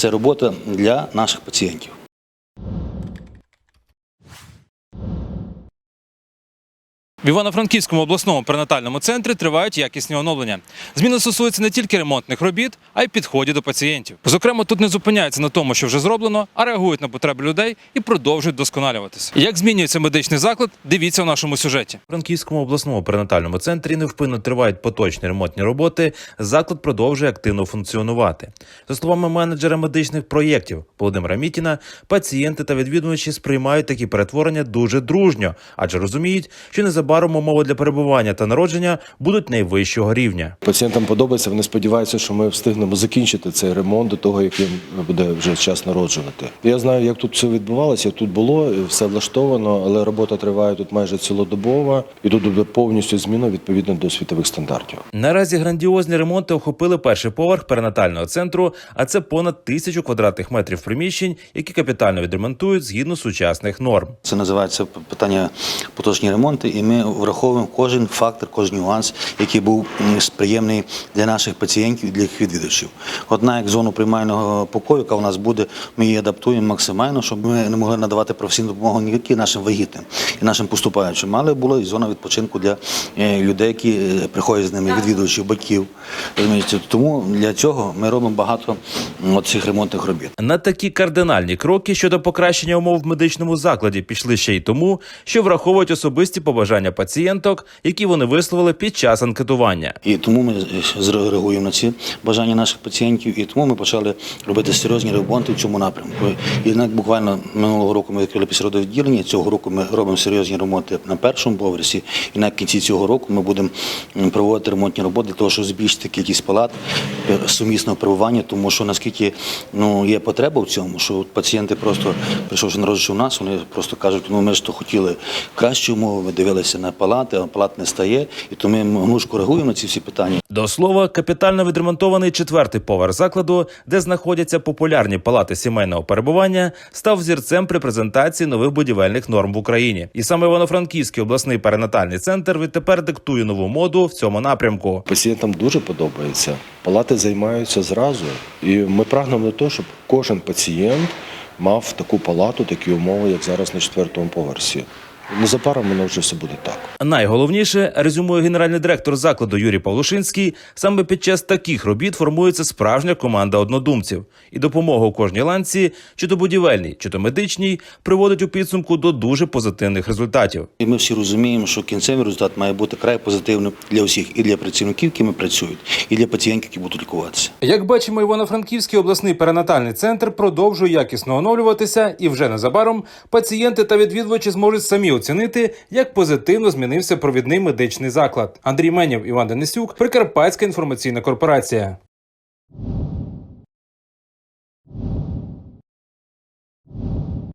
це робота для наших пацієнтів. В Івано-Франківському обласному перинатальному центрі тривають якісні оновлення. Зміни стосуються не тільки ремонтних робіт, а й підходів до пацієнтів. Зокрема, тут не зупиняються на тому, що вже зроблено, а реагують на потреби людей і продовжують досконалюватися. Як змінюється медичний заклад? Дивіться у нашому сюжеті. У Франківському обласному перинатальному центрі невпинно тривають поточні ремонтні роботи. Заклад продовжує активно функціонувати. За словами менеджера медичних проєктів Володимира Мітіна, пацієнти та відвідувачі сприймають такі перетворення дуже дружньо, адже розуміють, що незабаром умови для перебування та народження будуть найвищого рівня. Пацієнтам подобається, вони сподіваються, що ми встигнемо закінчити цей ремонт до того, як їм буде вже час народжувати. Я знаю, як тут все відбувалося, як тут було, все влаштовано, але робота триває тут майже цілодобова, і тут буде повністю зміна відповідно до світових стандартів. Наразі грандіозні ремонти охопили перший поверх перинатального центру, а це понад тисячу квадратних метрів приміщень, які капітально відремонтують згідно сучасних норм. Це називається питання поточні ремонти, і ми враховуємо кожен фактор, кожен нюанс, який був приємний для наших пацієнтів і для їх відвідувачів. Одна як зону приймального покою, яка у нас буде, ми її адаптуємо максимально, щоб ми не могли надавати професійну допомогу не тільки нашим вагітним і нашим поступаючим, але була і зона відпочинку для е, людей, які е, приходять з ними, відвідувачів, батьків. Тому для цього ми робимо багато цих ремонтних робіт. На такі кардинальні кроки щодо покращення умов в медичному закладі пішли ще й тому, що враховують особисті побажання пацієнток, які вони висловили під час анкетування. І тому ми зреагуємо на ці бажання наших пацієнтів, і тому ми почали робити серйозні ремонти в цьому напрямку. І навіть буквально минулого року ми відкрили після цього року ми робимо серйозні ремонти на першому поверсі, і на кінці цього року ми будемо проводити ремонтні роботи для того, щоб збільшити кількість палат е, сумісного перебування, тому що наскільки ну, є потреба в цьому, що пацієнти просто, прийшовши народжувачі у нас, вони просто кажуть, ну ми ж то хотіли кращі умови, ми дивилися на палати, а палат не стає, і тому ми гнучко реагуємо на ці всі питання. До слова, капітально відремонтований четвертий поверх закладу, де знаходяться популярні палати сімейного перебування, став зірцем при презентації нових будівельних норм в Україні. І саме Івано-Франківський обласний перинатальний центр відтепер диктує нову моду в цьому напрямку. Пацієнтам дуже подобається. Палати займаються зразу, і ми прагнемо до того, щоб кожен пацієнт мав таку палату, такі умови, як зараз на четвертому поверсі. Незабаром воно вже все буде так. Найголовніше, резюмує генеральний директор закладу Юрій Павлушинський, саме під час таких робіт формується справжня команда однодумців, і допомога у кожній ланці, чи то будівельній, чи то медичній, приводить у підсумку до дуже позитивних результатів. І ми всі розуміємо, що кінцевий результат має бути край позитивним для усіх, і для працівників, які ми працюють, і для пацієнтів, які будуть лікуватися. Як бачимо, Івано-Франківський обласний перинатальний центр продовжує якісно оновлюватися, і вже незабаром пацієнти та відвідувачі зможуть самі оцінити, як позитивно змінився провідний медичний заклад. Андрій Менєв, Іван Денисюк, Прикарпатська інформаційна корпорація.